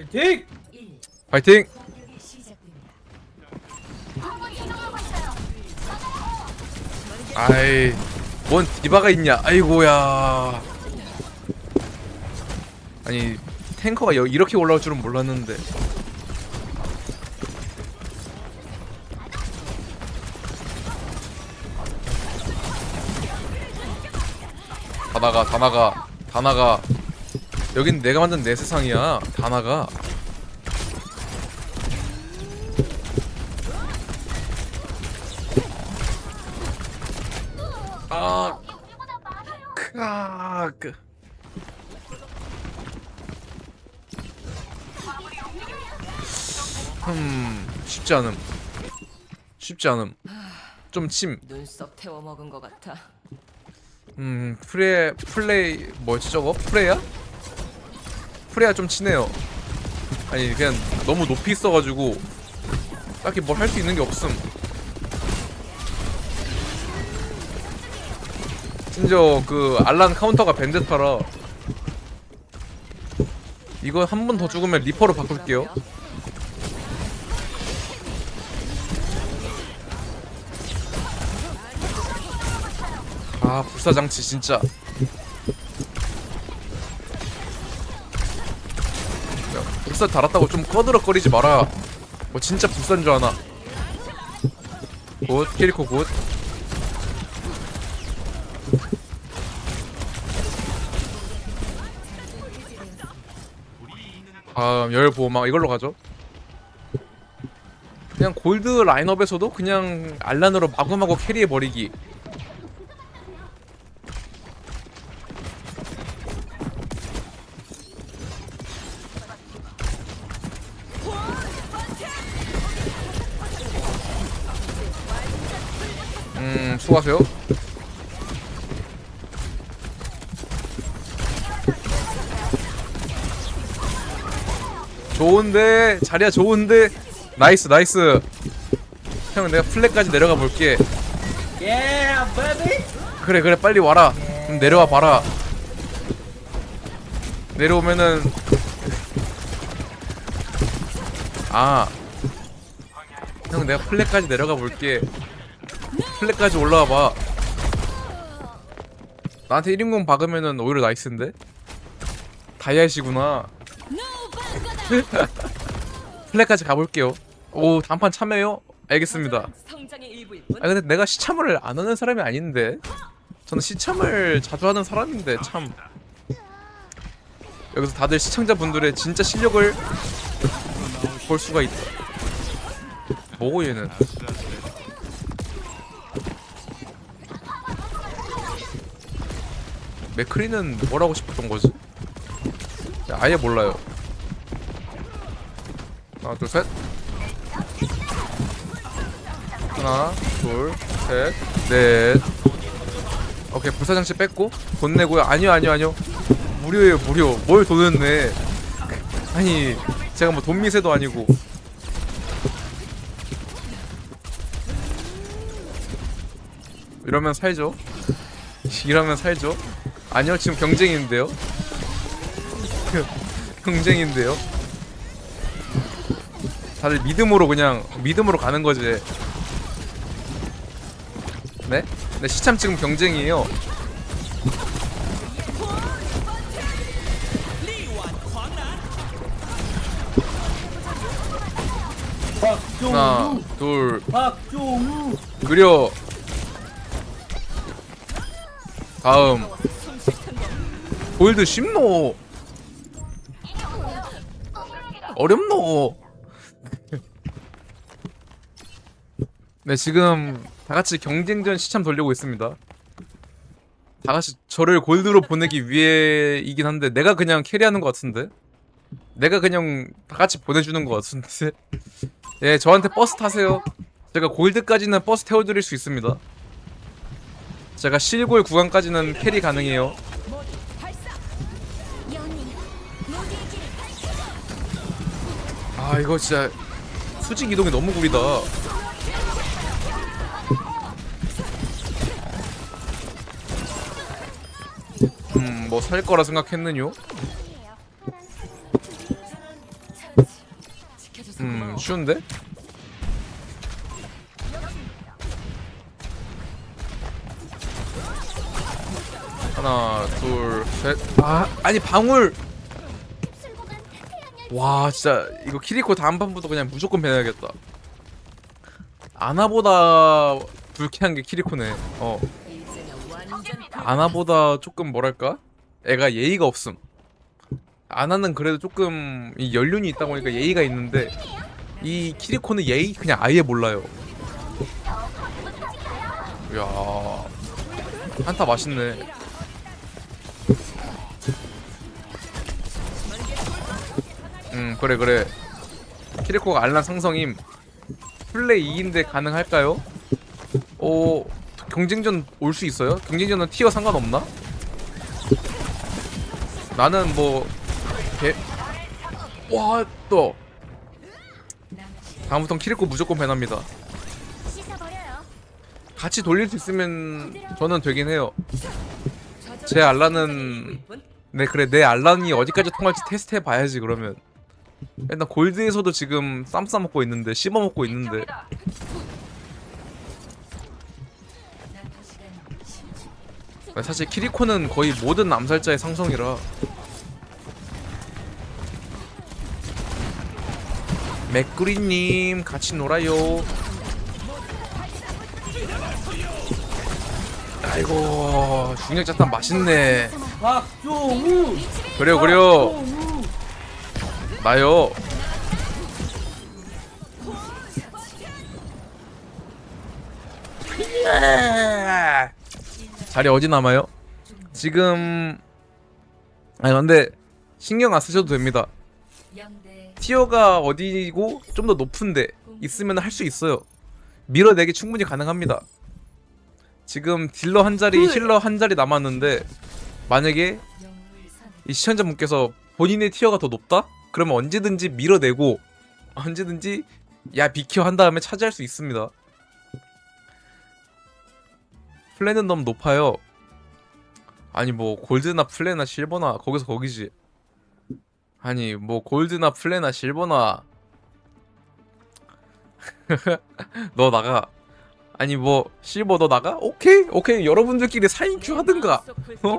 파이팅! 파이팅! 아이 뭔 디바가 있냐 아이고야 아니 탱커가 여, 이렇게 올라올 줄은 몰랐는데 다 나가 다 나가 다 나가 여긴 내가 만든 내 세상이야 다 나가. 아 크악. 음 쉽지 않음. 쉽지 않음. 좀 침. 눈썹 태워 먹은 것 같아. 음 프레 플레이 뭐지 저거? 프레야? 프레야 좀 치네요. 아니 그냥 너무 높이 있어가지고 딱히 뭘 할 수 있는 게 없음. 심지어 그 알란 카운터가 벤데타라 이거 한 번 더 죽으면 리퍼로 바꿀게요. 아 불사장치 진짜 불사 달았다고 좀 꺼드럭거리지 마라. 뭐 진짜 불사인 줄 아나? 굿 키리코 굿. 다음 열 보호막 이걸로 가죠. 그냥 골드 라인업에서도 그냥 알란으로 마구마구 캐리해버리기 수고하세요. 좋은데 자리야 좋은데. 나이스 나이스. 형 내가 플랫까지 내려가 볼게. Yeah, baby! 그래 그래 빨리 와라. 그럼 내려와 봐라. 내려오면은. 아 형 내가 플랫까지 내려가 볼게 플랫까지 올라와 봐. 나한테 1인공 박으면은 오히려 나이스인데? 다이아시구나. 플랫까지 가볼게요. 오 단판 참여요? 알겠습니다. 아 근데 내가 시참을 안 하는 사람이 아닌데? 저는 시참을 자주 하는 사람인데 참. 여기서 다들 시청자분들의 진짜 실력을 볼 수가 있다 뭐고 얘는 맥크리는 뭘 하고 싶었던 거지? 야, 아예 몰라요 하나 둘 셋 하나, 둘, 셋, 넷. 오케이 불사장치 뺐고 돈 내고요. 아니요, 아니요, 아니요. 무료예요, 무료. 뭘 돈을 내? 아니 제가 뭐 돈 미세도 아니고. 이러면 살죠. 이러면 살죠. 아니요, 지금 경쟁인데요. 경쟁인데요. 다들 믿음으로 그냥 믿음으로 가는 거지. 네? 네 시참 지금 경쟁이에요. 하나! 둘, 박종우! 그려. 다음. 골드 쉽노. 어렵노. 네 지금 다 같이 경쟁전 시참 돌리고 있습니다. 다 같이 저를 골드로 보내기 위해이긴 한데 내가 그냥 캐리하는 것 같은데. 내가 그냥 다 같이 보내주는 것 같은데. 예, 저한테 버스 타세요. 제가 골드까지는 버스 태워드릴 수 있습니다. 제가 실골 구간까지는 캐리 가능해요. 아 이거 진짜 수직 이동이 너무 구리다. 음, 뭐 살 거라 생각했느뇨? 쉬운데? 하나 둘 셋 아 아니 방울 와 진짜 이거 키리코 다음 판부터 그냥 무조건 배워야겠다. 아나보다 불쾌한 게 키리코네. 어. 아나보다 조금 뭐랄까? 애가 예의가 없음. 아나는 그래도 조금 이 연륜이 있다 보니까 예의가 있는데 이 키리코는 예의 그냥 아예 몰라요. 이야 한타 맛있네 음 그래 그래 키리코가 알란 상성임 플레이 2인데 가능할까요? 오 경쟁전 올 수 있어요? 경쟁전은 티어 상관없나? 나는 뭐 개... 와, 또 다음부턴 키리코 무조건 배납니다. 같이 돌릴 수 있으면 저는 되긴 해요. 제 알라는 네 그래 내 알란이 어디까지 통할지 테스트 해봐야지 그러면. 일단 골드에서도 지금 쌈 싸먹고 있는데 씹어 먹고 있는데. 사실 키리코는 거의 모든 암살자의 상성이라. 맥구리님 같이 놀아요. 아이고 중력자탄 맛있네. 그래요 그래요 나요 자리 어디 남아요? 지금 아니 근데 신경 안 쓰셔도 됩니다 티어가 어디고 좀 더 높은데 있으면 할 수 있어요 밀어내기 충분히 가능합니다 지금 딜러 한 자리 힐러 한 자리 남았는데 만약에 이 시청자분께서 본인의 티어가 더 높다? 그러면 언제든지 밀어내고 언제든지 야 비켜 한 다음에 차지할 수 있습니다. 플랜은 너무 높아요. 아니 뭐 골드나 플레나 실버나 거기서 거기지. 아니 뭐 골드나 플레나 실버나 너 나가. 아니 뭐 실버 너 나가? 오케이 오케이 여러분들끼리 4인큐 하든가. 어?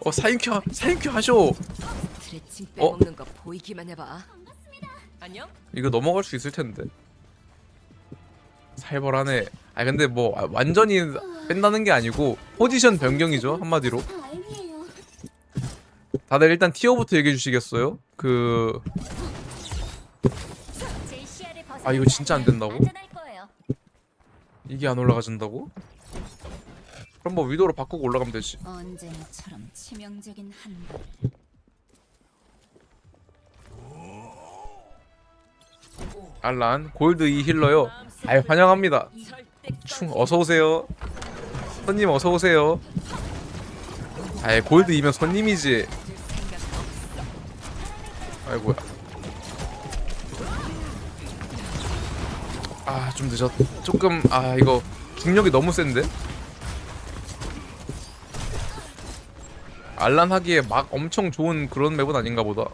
어 4인큐 4인큐 하쇼. 드레칭 어? 빼먹는 거 보이기만 해봐. 안녕? 이거 넘어갈 수 있을 텐데. 살벌하네. 아 근데 뭐 아, 완전히 뺀다는 게 아니고 포지션 변경이죠 한마디로. 다들 일단 티어부터 얘기해 주시겠어요? 그 제 시야를 아, 이거 진짜 안 된다고? 안전할 거예요. 이게 안 올라가진다고? 그럼 뭐 위도로 바꾸고 올라가면 되지. 언제나처럼 치명적인 한 발. 알란 골드 2 힐러요. 아유 환영합니다. 충 어서 오세요. 손님 어서 오세요. 아이 골드 2면 손님이지. 아이고야. 아 좀 늦었. 조금 아 이거 중력이 너무 센데. 알란 하기에 막 엄청 좋은 그런 맵은 아닌가 보다.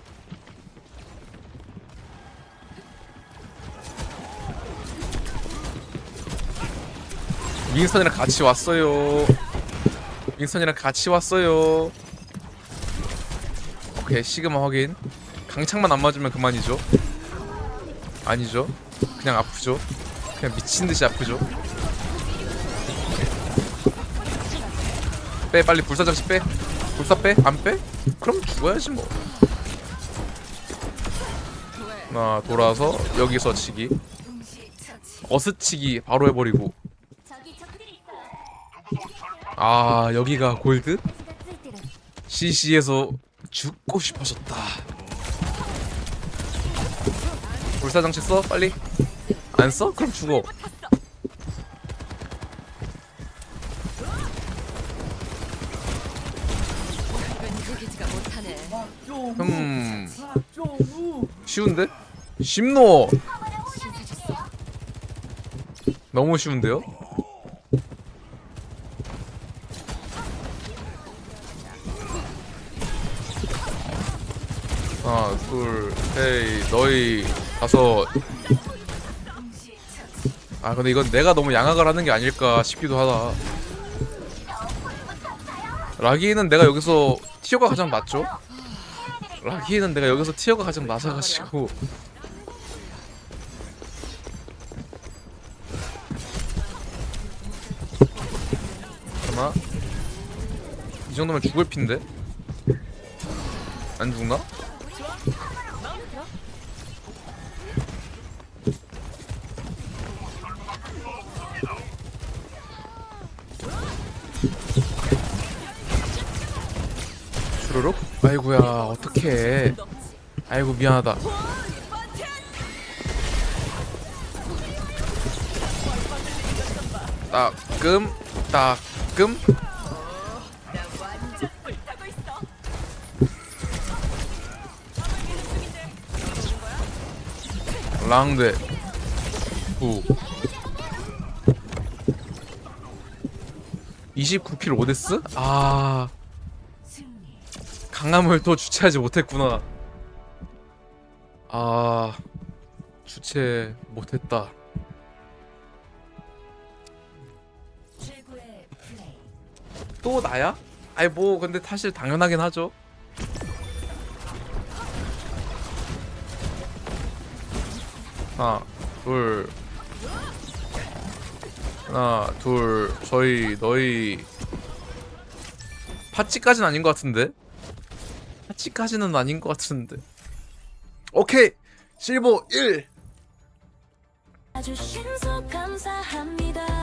윙스턴이랑 같이 왔어요. 윙스턴이랑 같이 왔어요. 오케이 시그마 확인. 강창만 안 맞으면 그만이죠. 아니죠. 그냥 아프죠. 그냥 미친 듯이 아프죠. 빼 빨리 불사장치 빼. 불사 빼? 안 빼? 그럼 죽어야지 뭐. 하나 돌아서 여기서 치기. 어스치기 바로 해버리고. 아 여기가 골드? CC에서 죽고 싶어졌다. 불사장치 써 빨리. 안 써? 그럼 죽어. 음 쉬운데? 심노. 너무 쉬운데요? 둘셋 너희 다섯 아 근데 이건 내가 너무 양악을 하는 게 아닐까 싶기도 하다 라기는 내가 여기서 티어가 가장 낮죠? 라기는 내가 여기서 티어가 가장 낮아가지고 잠깐만 이 정도면 죽을 핀데? 안 죽나? 슈루룩? 아이고야 어떡해 아이고 미안하다 따끔 따끔 랑데 후 29킬 오데스? 아. 강함을 또 주체하지 못했구나. 아 주체 못했다. 또 나야? 아이 뭐 근데 사실 당연하긴 하죠. 하나 둘. 하나 둘. 저희 너희. 파치까지는 아닌 것 같은데 파치까지는 아닌 것 같은데. 오케이. 실버 1 아주 신속 감사합니다.